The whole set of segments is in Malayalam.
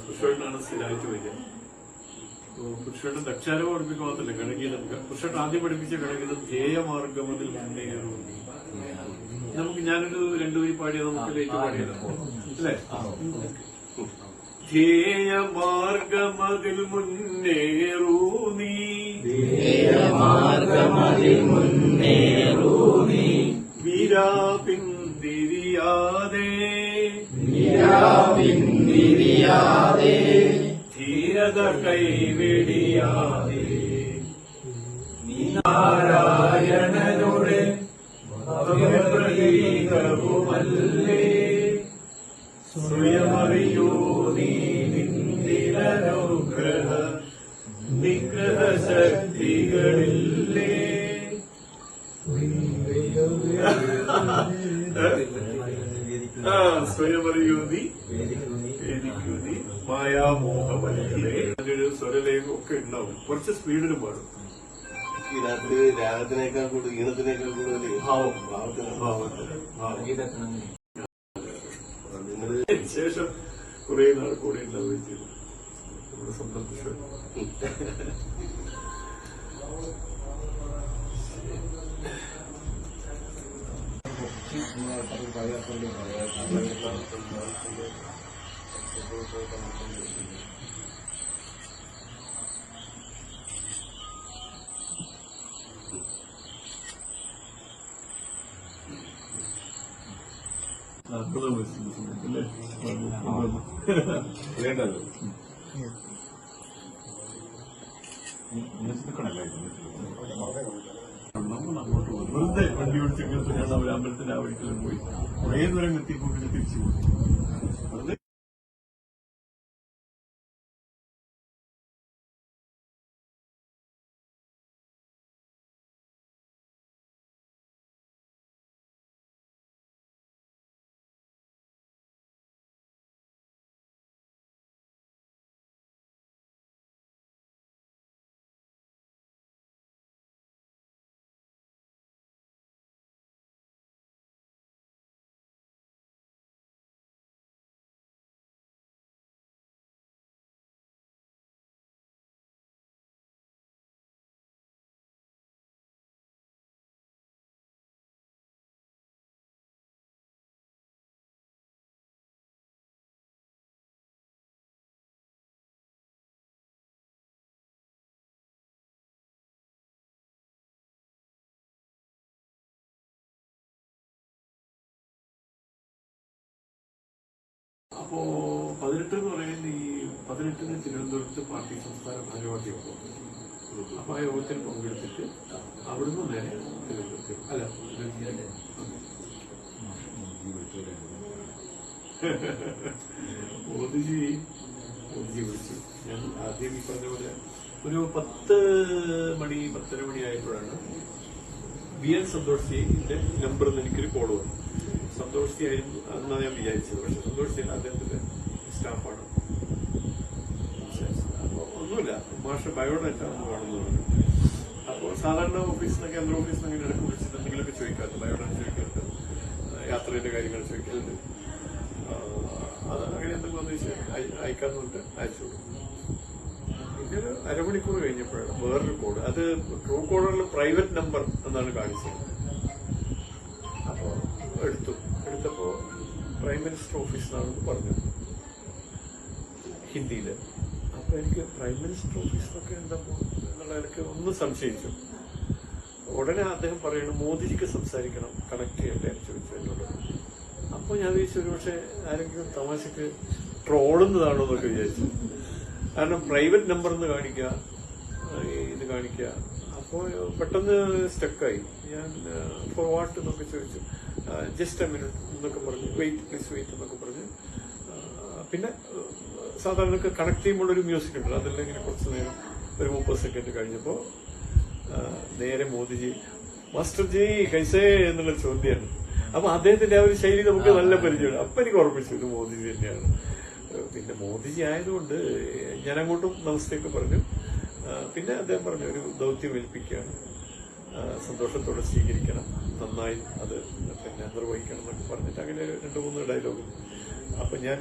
പുരുഷേട്ടനാണ് സ്ഥിരമായിട്ട് വരിക പുരുഷേട്ടൻ ദക്ഷാരം പഠിപ്പിക്കുക മാത്രമല്ല ഗണഗീതം പുരുഷേട്ടൻ ആദ്യം പഠിപ്പിച്ച ഗണഗീതം ധ്യേയമാർഗമതിൽ മുന്നേറുന്നു നമുക്ക് ഞാനൊരു രണ്ടുപേരി പാടിയത് നമുക്ക് ലേറ്റ് പാടിയത് അല്ലേ? ധ്യേയമാർഗമതിൽ മുന്നേറൂ നീ. ധ്യേയമാർഗമതിൽ വീരാ ധീരത കൈവെടിയാതെ. നാരായണനുടെ പ്രതീകവുമല്ലേ സ്വയമറിയോ നീ നിന്ദിരനുഗ്രഹ നിഗ്രഹ ശക്തികളില്ലേ സ്വയമറിയോ നീ വേദിക്കൂ നീ മായാമോഹമല്ലേ അതിനൊരു സ്വരലേഖം ഒക്കെ ഉണ്ടാവും. കുറച്ച് സ്പീഡിൽ പാടും. രാത്രി രാഗത്തിനേക്കാൾ കൂടുതൽ ഈണത്തിനേക്കാൾ കൂടുതൽ ഭാവം ഭാവത്തിന് ഭാവത്തിന്. ഭാവം. നിങ്ങൾ ശേഷം കുറെ നാൾ കൂടെ ഉണ്ടാവുകയും ചെയ്തു. നമ്മുടെ സ്വന്തം പുരുഷൻ അത്ഭുതം വെച്ചിട്ടുണ്ട് വെറുതെ വണ്ടി ഓടിച്ചിട്ട് ഞാൻ അമ്പലത്തിന്റെ ആ വഴിക്കെല്ലാം പോയി. കുറേ ദൂരം എത്തിയപ്പോൾ തിരിച്ചു പോയി. അപ്പോ പതിനെട്ട് എന്ന് പറയുന്നത് ഈ പതിനെട്ടിന് തിരുവനന്തപുരത്ത് പാർട്ടി സംസ്ഥാന ഭാരവാഹി യോഗം അപ്പൊ ആ യോഗത്തിൽ പങ്കെടുത്തിട്ട് അവിടുന്ന് നേരെ തിരുവനന്തപുരത്ത് അല്ല മോദിജി മോദിജി വിളിച്ചു. ഞാൻ ആദ്യം ഈ പറഞ്ഞ പോലെ ഒരു പത്ത് മണി പത്തര മണി ആയപ്പോഴാണ് ബി എൻ സന്തോഷ് സിന്റെ നമ്പറിൽ നിന്ന് എനിക്കൊരു കോൾ വന്നു. സന്തോഷ് സി ആയിരുന്നു എന്നാണ് ഞാൻ വിചാരിച്ചത് പക്ഷെ സന്തോഷ് സി അല്ല അദ്ദേഹത്തിന്റെ സ്റ്റാഫാണ് ഒന്നുമില്ല മാഷ ബയോഡാറ്റ ഒന്ന് വേണമെന്ന് പറഞ്ഞു അപ്പോൾ സാധാരണ ഓഫീസിൽ കേന്ദ്ര ഓഫീസിൽ നിന്ന് ഇടയ്ക്ക് വിളിച്ചിട്ട് എന്തെങ്കിലുമൊക്കെ ചോദിക്കാറുണ്ട് ബയോഡാറ്റ ചോദിക്കാറുണ്ട് യാത്രയുടെ കാര്യങ്ങൾ ചോദിക്കലുണ്ട് അത് അങ്ങനെ എന്തെങ്കിലും വെച്ചാൽ അയക്കാന്ന് പറഞ്ഞിട്ട് അയച്ചു കൊടുക്കും പിന്നെ അരമണിക്കൂർ കഴിഞ്ഞപ്പോഴാണ് വേറൊരു കോഡ് അത് ട്രൂ കോഡുള്ള പ്രൈവറ്റ് നമ്പർ എന്നാണ് കാണിച്ചത് പ്രൈം മിനിസ്റ്റർ ഓഫീസിലാണെന്ന് പറഞ്ഞു ഹിന്ദിയിൽ അപ്പൊ എനിക്ക് പ്രൈം മിനിസ്റ്റർ ഓഫീസിലൊക്കെ എന്താ എന്നുള്ള എനിക്ക് ഒന്ന് സംശയിച്ചു. ഉടനെ അദ്ദേഹം പറയുന്നു മോദിജിക്ക് സംസാരിക്കണം കണക്ട് ചെയ്യട്ടെ ചോദിച്ചു എന്നോട്. അപ്പൊ ഞാൻ വിചാരിച്ചു ഒരു പക്ഷെ ആരെങ്കിലും തമാശക്ക് ട്രോളുന്നതാണോ എന്നൊക്കെ വിചാരിച്ചു. കാരണം പ്രൈവറ്റ് നമ്പർ എന്ന് കാണിക്കുക ഇത് കാണിക്കുക അപ്പോൾ പെട്ടെന്ന് സ്റ്റക്കായി ഞാൻ ഫോർ വാട്ട് എന്നൊക്കെ ചോദിച്ചു. ജസ്റ്റ് എ മിനിറ്റ് എന്നൊക്കെ പറഞ്ഞ്. വെയിറ്റ് പ്ലീസ് വെയിറ്റ് എന്നൊക്കെ പറഞ്ഞ്. പിന്നെ സാധാരണ കണക്ട് ചെയ്യുമ്പോൾ ഒരു മ്യൂസിക് ഉണ്ട്. അതെല്ലാം ഇങ്ങനെ കുറച്ച് നേരം ഒരു മുപ്പത് സെക്കൻഡ് കഴിഞ്ഞപ്പോൾ നേരെ മോദിജി മാസ്റ്റർ ജി കൈസേ എന്നുള്ള ചോദ്യമാണ് അപ്പൊ അദ്ദേഹത്തിന്റെ ആ ഒരു ശൈലി നമുക്ക് നല്ല പരിചയമാണ് അപ്പൊ എനിക്ക് ഉറപ്പിച്ചു ഇത് മോദിജി തന്നെയാണ്. പിന്നെ മോദിജി ആയതുകൊണ്ട് ഞാൻ അങ്ങോട്ടും നമസ്തേക്ക് പറഞ്ഞു പിന്നെ അദ്ദേഹം പറഞ്ഞു ഒരു ദൗത്യം ഏൽപ്പിക്കുകയാണ്. സന്തോഷത്തോടെ സ്വീകരിക്കണം. നന്നായി അത് പിന്നെ നിർവഹിക്കണം എന്നൊക്കെ പറഞ്ഞിട്ട് അങ്ങനെ രണ്ട് മൂന്ന് ഡയലോഗ്. അപ്പൊ ഞാൻ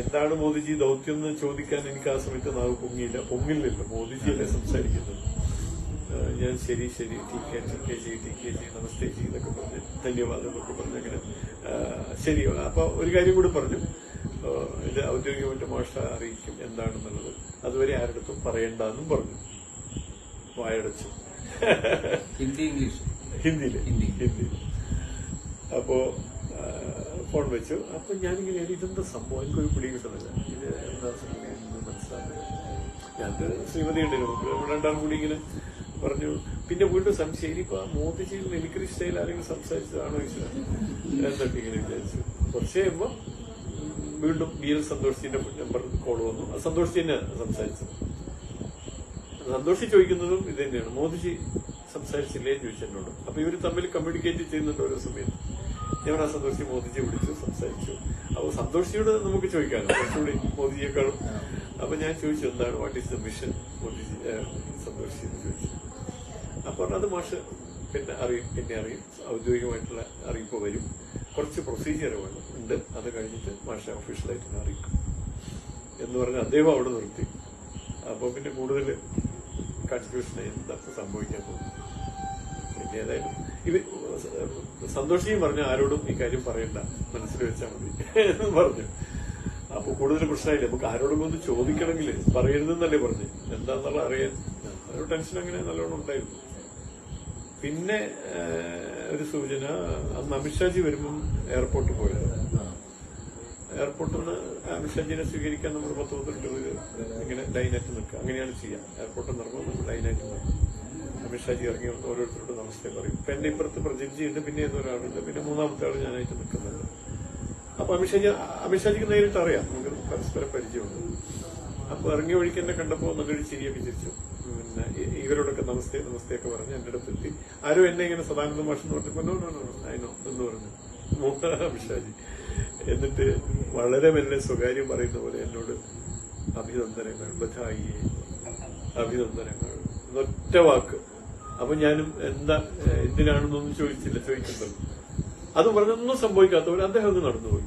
എന്താണ് മോദിജി ദൗത്യം എന്ന് ചോദിക്കാൻ എനിക്ക് ആ സമയത്ത് നാവ് പൊങ്ങിയില്ല. പൊങ്ങില്ലല്ലോ. മോദിജിയല്ലേ സംസാരിക്കുന്നത്. ഞാൻ ശരി ശരി T K T K G T K G നമസ്തേ ജി എന്നൊക്കെ പറഞ്ഞ് ധന്യവാദം എന്നൊക്കെ പറഞ്ഞ് അങ്ങനെ ശരി അപ്പൊ ഒരു കാര്യം കൂടി പറഞ്ഞു. ഇത് ഔദ്യോഗികമായിട്ട് മാഷ അറിയിക്കും എന്താണെന്നുള്ളത്. അതുവരെ ആരുടെ അടുത്തും പറയണ്ടെന്നും പറഞ്ഞു. വായടച്ചു. ഹിന്ദി ഇംഗ്ലീഷ്. ഹിന്ദിയിൽ. ഹിന്ദി. അപ്പോ ഫോൺ വെച്ചു. അപ്പൊ ഞാനിങ്ങനെ ഇതെന്താ സംഭവം? എനിക്കൊരു പിടി കിട്ടുന്നില്ല. ഇത് എന്താ സംഭവം? ഞാൻ ശ്രീമതി ഉണ്ടായിരുന്നു രണ്ടാളും കൂടി ഇങ്ങനെ പറഞ്ഞു. പിന്നെ വീണ്ടും സംശയം. ഇപ്പൊ മോദിജിയിൽ മിമിക്രി സ്റ്റൈൽ ആരെങ്കിലും സംസാരിച്ചതാണോ ഈശ്വരൻ എന്നൊക്കെ ഇങ്ങനെ വിചാരിച്ചു. കുറച്ച് കഴിയുമ്പോ വീണ്ടും ബി എൽ സന്തോഷിന്റെ നമ്പർ കോൾ വന്നു. സന്തോഷ് തന്നെ സംസാരിച്ചത്. സന്തോഷി ചോദിക്കുന്നതും ഇത് തന്നെയാണ്. മോദിജി സംസാരിച്ചില്ലേ എന്ന് അപ്പോൾ അപ്പൊ ഇവർ തമ്മിൽ കമ്മ്യൂണിക്കേറ്റ് ചെയ്യുന്നുണ്ട് ഓരോ സമയത്ത്. ഞാൻ ആ സന്തോഷി മോദിജി വിളിച്ചു സംസാരിച്ചു. അപ്പൊ സന്തോഷിയോട് നമുക്ക് ചോദിക്കാനോ കുറച്ചുകൂടി മോദിജിയെക്കാളും. അപ്പൊ ഞാൻ ചോദിച്ചു എന്താണ്? What is the mission Modiji സന്തോഷി എന്ന് ചോദിച്ചു. അപ്പൊ അത് മാഷ് പിന്നെ അറിയും പിന്നെ അറിയും. ഔദ്യോഗികമായിട്ടുള്ള അറിയിപ്പ് വരും. കുറച്ച് പ്രൊസീജിയർ വേണം ഉണ്ട്. അത് കഴിഞ്ഞിട്ട് മാഷ ഒഫീഷ്യലായിട്ട് അറിയിക്കും. എന്ന് പറഞ്ഞ് അദ്ദേഹം അവിടെ നിർത്തി. അപ്പൊ പിന്നെ കൂടുതൽ കൺഫ്യൂഷൻ എന്താ സംഭവിക്കാൻ പോകും പിന്നെ ഏതായാലും ഇത് സന്തോഷിയും പറഞ്ഞു ആരോടും ഈ കാര്യം പറയണ്ട. മനസ്സിൽ വെച്ചാൽ മതി എന്ന് പറഞ്ഞു. അപ്പൊ കൂടുതൽ പ്രശ്നമായില്ല നമുക്ക് ആരോടും ഒന്ന് ചോദിക്കണമെങ്കിൽ പറയരുതെന്നല്ലേ പറഞ്ഞു. എന്താന്നുള്ള അറിയാൻ. ഒരു ടെൻഷൻ അങ്ങനെ നല്ലോണം ഉണ്ടായിരുന്നു. പിന്നെ ഒരു സൂചന. അന്ന് അമിത്ഷാജി വരുമ്പം എയർപോർട്ടിൽ പോയത് എയർപോർട്ടിൽ നിന്ന് അമിത്ഷാജിനെ സ്വീകരിക്കാൻ നമ്മൾ പത്ത് പന്ത്രണ്ട് പേര് ഇങ്ങനെ ലൈനായിട്ട് നിൽക്കുക. അങ്ങനെയാണ് ചെയ്യുക എയർപോർട്ടിൽ നിന്ന് ഇറങ്ങുമ്പോൾ നമ്മൾ ലൈനായിട്ട് നിൽക്കും അമിത്ഷാജി ഇറങ്ങി ഓരോരുത്തരോട് നമസ്തേ പറയും. ഇപ്പം എന്റെ ഇപ്പുറത്ത് പ്രജിൻജി ഉണ്ട് പിന്നെ ഏതൊരാളുണ്ട് പിന്നെ മൂന്നാമത്തെ ആൾ ഞാനായിട്ട് നിൽക്കുന്നുണ്ട് അപ്പോൾ അമിത്ഷാജി അമിത്ഷാജിക്ക് നേരിട്ട് അറിയാം. നമുക്ക് പരസ്പരം പരിചയമുണ്ട്. അപ്പോൾ ഇറങ്ങിയ വഴിക്ക് എന്നെ കണ്ടപ്പോൾ നല്ലൊരു ചിരിയൊക്കെ ചിരിച്ചു. പിന്നെ ഇവരോടൊക്കെ നമസ്തേ നമസ്തേ ഒക്കെ പറഞ്ഞ് എന്റെ അടുത്ത് എത്തി ആരും എന്നെ ഇങ്ങനെ സദാനന്ദ മാഷെന്ന് പറഞ്ഞപ്പോൾ നോ നോ നോ നോ എന്ന് പറഞ്ഞു. അമിത്ഷാജി. എന്നിട്ട് വളരെ മെല്ലെ സ്വകാര്യം പറയുന്ന പോലെ എന്നോട് അഭിനന്ദനങ്ങൾ ബധായി അഭിനന്ദനങ്ങൾ. ഒറ്റ വാക്ക്. അപ്പൊ ഞാനും എന്താ എന്തിനാണെന്നൊന്നും ചോദിച്ചില്ല ചോദിക്കുന്നത് അത് പറഞ്ഞൊന്നും സംഭവിക്കാത്തവർ അദ്ദേഹം അങ്ങ് നടന്നുപോയി.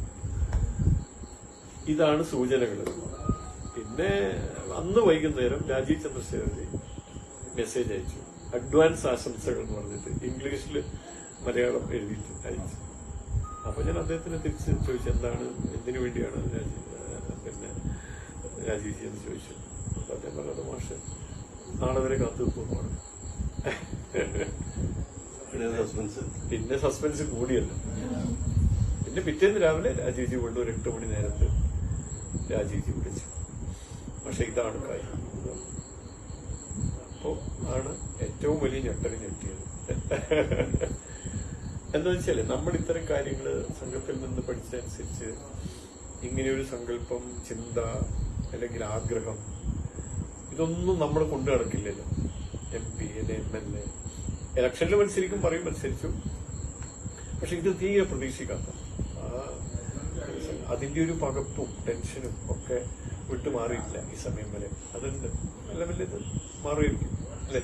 ഇതാണ് സൂചനകൾ. പിന്നെ അന്ന് വൈകുന്നേരം രാജീവ് ചന്ദ്രശേഖരൻ മെസ്സേജ് അയച്ചു. അഡ്വാൻസ് ആശംസകൾ എന്ന് പറഞ്ഞിട്ട് ഇംഗ്ലീഷിൽ മലയാളം എഴുതിയിട്ട് അയച്ചു. അപ്പൊ ഞാൻ അദ്ദേഹത്തിന് തിരിച്ച് ചോദിച്ചു എന്താണ് എന്തിനു വേണ്ടിയാണ് രാജി പിന്നെ രാജീവ് ജി എന്ന് ചോദിച്ചു അപ്പൊ അദ്ദേഹം പറഞ്ഞത് മാഷ് നാളെ വരെ കാത്തു നിൽക്കുമെന്നാണ്. സസ്പെൻസ്. പിന്നെ സസ്പെൻസ് കൂടിയല്ല. പിന്നെ പിറ്റേന്ന് രാവിലെ രാജീവ്ജി വീണ്ടും ഒരു എട്ട് മണി നേരത്ത് രാജീവ്ജി വിളിച്ചു. പക്ഷെ ഇതാണ് കാര്യം. അപ്പോ ആണ് ഏറ്റവും വലിയ ഞെട്ടൽ ഞെട്ടിയത്. എന്താ വെച്ചാൽ നമ്മൾ ഇത്തരം കാര്യങ്ങൾ സംഘത്തിൽ നിന്ന് പഠിച്ചതനുസരിച്ച് ഇങ്ങനെയൊരു സങ്കല്പം ചിന്ത അല്ലെങ്കിൽ ആഗ്രഹം ഇതൊന്നും നമ്മൾ കൊണ്ടു നടക്കില്ലല്ലോ. എം പി അല്ലെ എം എൽ എ ഇലക്ഷനിൽ മത്സരിക്കും പറയും മത്സരിച്ചു. പക്ഷെ ഇത് തീരെ പ്രതീക്ഷിക്കാത്ത അതിന്റെ ഒരു പകപ്പും ടെൻഷനും ഒക്കെ വിട്ടുമാറിയില്ല ഈ സമയം വരെ. അതുണ്ട് നല്ല വല്ല ഇത് മാറിയിരിക്കും. അല്ലെ?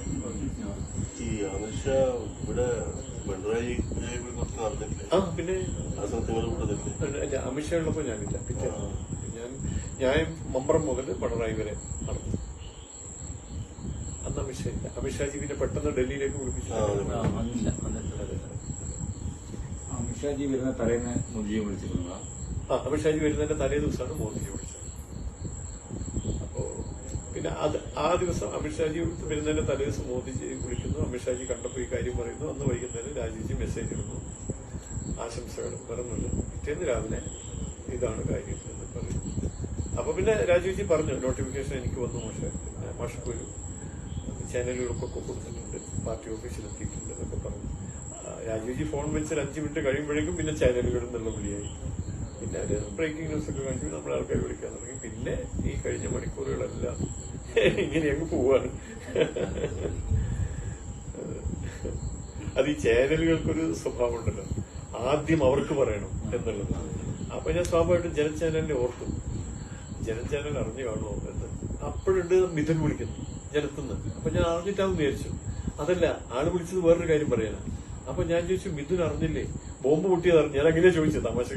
ഈ അമിത്ഷാ ഇവിടെ പിണറായി വിജയനെ കുറിച്ച് നടന്നിട്ടില്ലേ? ആ പിന്നെ അല്ല, അമിത്ഷാ ഉള്ളപ്പോ ഞാനില്ല. പിന്നെ ഞാൻ ഞാൻ മമ്പറം മുതൽ പിണറായി വരെ നടന്നു. അന്ന് അമിത്ഷാ ഇല്ല. അമിത്ഷാജി പിന്നെ പെട്ടെന്ന് ഡൽഹിയിലേക്ക് വിളിപ്പിച്ചു. അമിത്ഷാജി വരുന്ന തലേന്ന് മോദിജിയെ വിളിച്ചിരുന്നു ആ അമിത്ഷാജി വരുന്നതിന്റെ തലേ ദിവസമാണ് മോദിയെ വിളിച്ചത്. പിന്നെ അത് ആ ദിവസം അമിത്ഷാജി വരുന്നതിന്റെ തലേ ദിവസം മോദിജി വിളിക്കുന്നു. അമിത്ഷാജി കണ്ടപ്പോ ഈ കാര്യം പറയുന്നു. അന്ന് വൈകുന്നേരം രാജീവ്ജി മെസ്സേജ് ഇടുന്നു. ആശംസകൾ പറഞ്ഞുള്ളൂ പിറ്റേന്ന് രാവിലെ ഇതാണ് കാര്യം എന്ന് പറയുന്നു അപ്പൊ പിന്നെ രാജീവ്ജി പറഞ്ഞു നോട്ടിഫിക്കേഷൻ എനിക്ക് വന്നു മോശം. പിന്നെ ഒരു ചാനലുകൾക്കൊക്കെ കൊടുത്തിട്ടുണ്ട്. പാർട്ടി ഓഫീസിൽ എത്തിയിട്ടുണ്ട് എന്നൊക്കെ പറഞ്ഞു. രാജീവ്ജി ഫോൺ ഒരു അഞ്ച് മിനിറ്റ് കഴിയുമ്പോഴേക്കും പിന്നെ ചാനലുകളിൽ നിന്നുള്ള വിളിയായി. പിന്നെ ബ്രേക്കിംഗ് ന്യൂസ് ഒക്കെ കാണിച്ചു. നമ്മളെ ആൾക്കാർ വിളിക്കാൻ തുടങ്ങി. പിന്നെ ഈ കഴിഞ്ഞ മണിക്കൂറുകളെല്ലാം ഇങ്ങനെ അങ്ങ് പോവാണ്. അത് ഈ ചാനലുകൾക്കൊരു സ്വഭാവമുണ്ടല്ലോ. ആദ്യം അവർക്ക് പറയണം എന്നുള്ളത്. അപ്പൊ ഞാൻ സ്വാഭാവികമായിട്ടും ജനചാനലിനെ ഓർക്കും. ജനചാനൽ അറിഞ്ഞു കാണുമോ എന്ന്. അപ്പോഴുണ്ട് മിഥുൻ വിളിക്കുന്നു ജനത്തുനിന്ന്. അപ്പൊ ഞാൻ അറിഞ്ഞിട്ടാന്ന് വിചാരിച്ചു. അതല്ല ആൾ വിളിച്ചത് വേറൊരു കാര്യം പറയാനാ. അപ്പൊ ഞാൻ ചോദിച്ചു മിഥുൻ അറിഞ്ഞില്ലേ? ബോംബ് പൊട്ടിയത് അറിഞ്ഞു ഞാൻ അങ്ങനെ ചോദിച്ചു തമാശ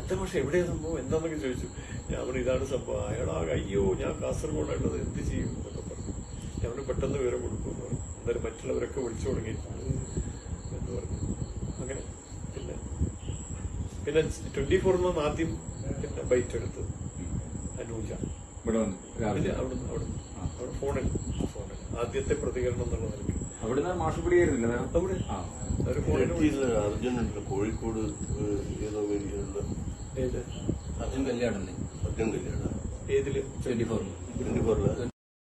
എന്താ പക്ഷെ എവിടെയാ സംഭവം? എന്താന്നൊക്കെ ചോദിച്ചു. ഞാൻ പറഞ്ഞു ഇതാണ് സംഭവം അയാളാ അയ്യോ ഞാൻ കാസർഗോഡുള്ളത് എന്ത് ചെയ്യും? എന്നൊക്കെ പറഞ്ഞു. ഞാൻ പറഞ്ഞു പെട്ടെന്ന് വിവരം കൊടുക്കും പറഞ്ഞു. എന്തായാലും മറ്റുള്ളവരൊക്കെ വിളിച്ചു തുടങ്ങിയിട്ടുണ്ട് എന്ന് പറഞ്ഞു. അങ്ങനെ പിന്നെ പിന്നെ ട്വന്റി ഫോറിൽ നിന്ന് ആദ്യം പിന്നെ ബൈറ്റ് എടുത്ത് അനൂജ. ഇവിടെ രാവിലെ. അതിൽ അവിടുന്ന് അവിടുന്ന്. അവിടെ ഫോണിൽ ഫോണിൽ. ആദ്യത്തെ പ്രതികരണം എന്നുള്ള നിലയ്ക്ക്. അവിടുന്ന് മാഷുപിടിയായിരുന്നില്ല നേരം അവിടെ. ആ. ഒരു ഫോണിൽ ഡൽഹിയിൽ അർജുൻ ഉണ്ട് കോഴിക്കോട് ഏതോ വേദിയിലുള്ള ഏത് അതും വലിയ ഏതിൽ? ട്വന്റി ഫോറിൽ ട്വന്റി ഫോറിൽ.